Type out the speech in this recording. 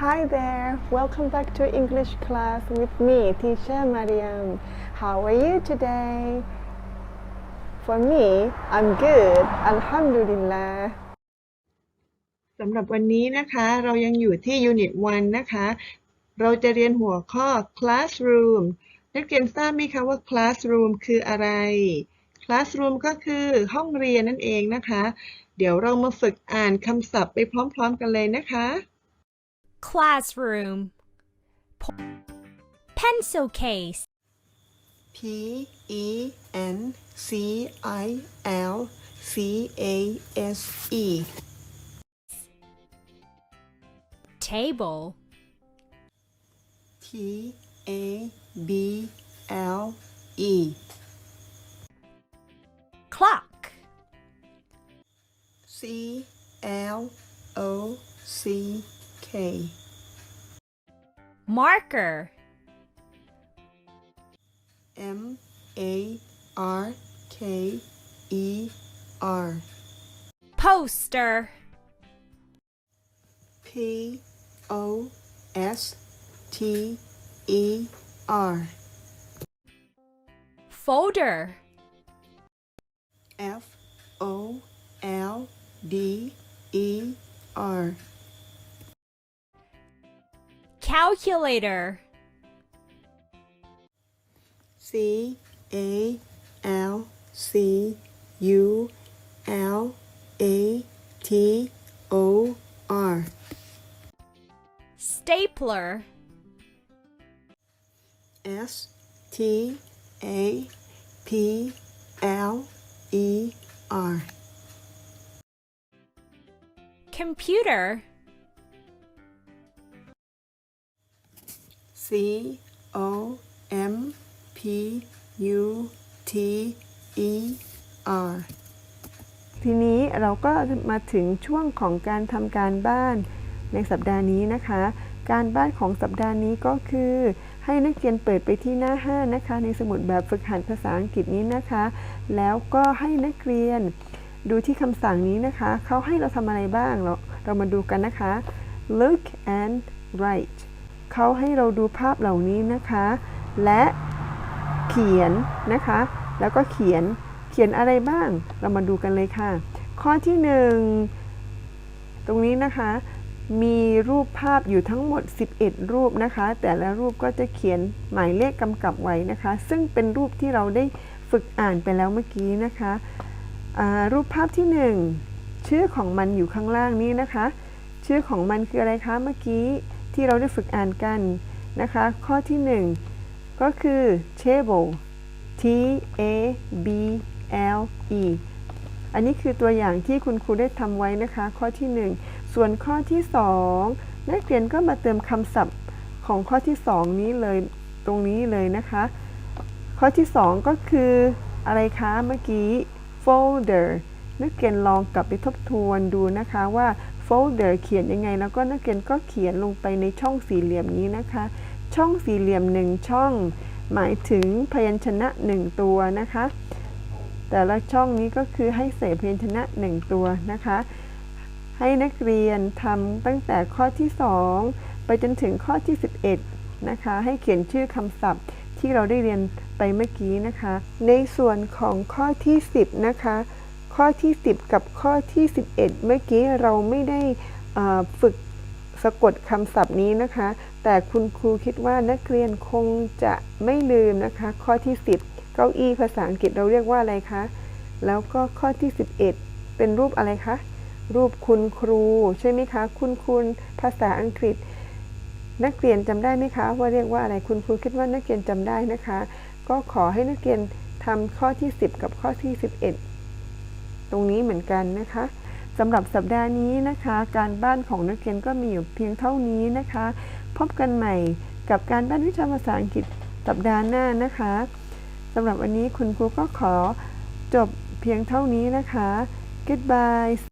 Hi there, welcome back to English class with me, teacher Mariam. How are you today? For me, I'm good, Alhamdulillah. สำหรับวันนี้นะคะเรายังอยู่ที่ Unit 1 นะคะ เราจะเรียนหัวข้อ Classroom นักเรียนทราบไหมคะว่า Classroom คืออะไร Classroom ก็คือห้องเรียนนั่นเองนะคะ เดี๋ยวเรามาฝึกอ่านคำศัพท์ไปพร้อมๆกันเลยนะคะ classroom. Pencil case. P E N C I L C A S E. Table. T A B L E. Clock. C L O C K marker. M A R K E R. Poster. P O S T E R. Folder. F O L D E R calculator. C A L C U L A T O R. Stapler. S T A P L E R. Computer C O M P U T E R ทีนี้เราก็มาถึงช่วงของการทำการบ้านในสัปดาห์นี้นะคะ การบ้านของสัปดาห์นี้ก็คือ ให้นักเรียนเปิดไปที่หน้า 5 นะคะ ในสมุดแบบฝึกหัดภาษาอังกฤษนี้นะคะ แล้วก็ให้นักเรียนดูที่คำสั่งนี้นะคะ เขาให้เราทำอะไรบ้างเราเรามาดูกันนะคะ look and write เขาให้เราดูภาพเหล่านี้นะคะ และเขียนนะคะ แล้วก็เขียนเขียนอะไรบ้าง เรามาดูกันเลยค่ะ ข้อที่หนึ่งตรงนี้นะคะ มีรูปภาพอยู่ทั้งหมด 11 รูปนะคะ แต่ละรูปก็จะเขียนหมายเลขกำกับไว้นะคะ ซึ่งเป็นรูปที่เราได้ฝึกอ่านไปแล้วเมื่อกี้นะคะรูปภาพที่หนึ่งชื่อของมันอยู่ข้างล่างนี้นะคะ ชื่อของมันคืออะไรคะเมื่อกี้ ที่เราได้ฝึกอ่านกันนะคะ ข้อที่หนึ่งก็คือ table T A B L E อันนี้คือตัวอย่างที่คุณครูได้ทำไว้นะคะ ข้อที่ 1 ส่วนข้อที่ 2 นักเรียนก็มาเติมคำศัพท์ของข้อที่ 2 นี้เลยตรงนี้เลยนะคะ ข้อที่ 2 ก็คืออะไรคะเมื่อกี้ folder นักเรียนลองกลับไปทบทวนดูนะคะว่า folder เขียนยังไง แล้วก็นักเรียนก็เขียนลงไปในช่องสี่เหลี่ยมนี้นะคะ ช่องสี่เหลี่ยมหนึ่งช่อง หมายถึงพยัญชนะหนึ่งตัวนะคะ แต่ละช่องนี้ก็คือให้ใส่พยัญชนะหนึ่งตัวนะคะ ให้นักเรียนทำตั้งแต่ข้อที่2ไปจนถึงข้อที่11นะคะ ให้เขียนชื่อคำศัพท์ที่เราได้เรียนไปเมื่อกี้นะคะ ในส่วนของข้อที่ 10 นะคะ ข้อที่ 10 กับข้อที่ 11 เมื่อกี้เราไม่ได้ฝึกสะกดคำศัพท์นี้นะคะ แต่คุณครูคิดว่านักเรียนคงจะไม่ลืมนะคะ ข้อที่ 10 เก้าอี้ภาษาอังกฤษเราเรียกว่าอะไรคะ แล้วก็ข้อที่ 11 เป็นรูปอะไรคะ รูปคุณครูใช่ไหมคะ คุณคุณภาษาอังกฤษ นักเรียนจำได้ไหมคะ ว่าเรียกว่าอะไร คุณครูคิดว่านักเรียนจำได้นะคะ ก็ขอให้นักเรียนทำข้อที่ 10 กับข้อที่ 11 ตรงนี้เหมือนกันนะคะสำหรับสัปดาห์นี้นะคะ การบ้านของนักเรียนก็มีอยู่เพียงเท่านี้นะคะ พบกันใหม่กับการบ้านวิชาภาษาอังกฤษสัปดาห์หน้านะคะสำหรับวันนี้คุณครูก็ขอจบเพียงเท่านี้นะคะ goodbye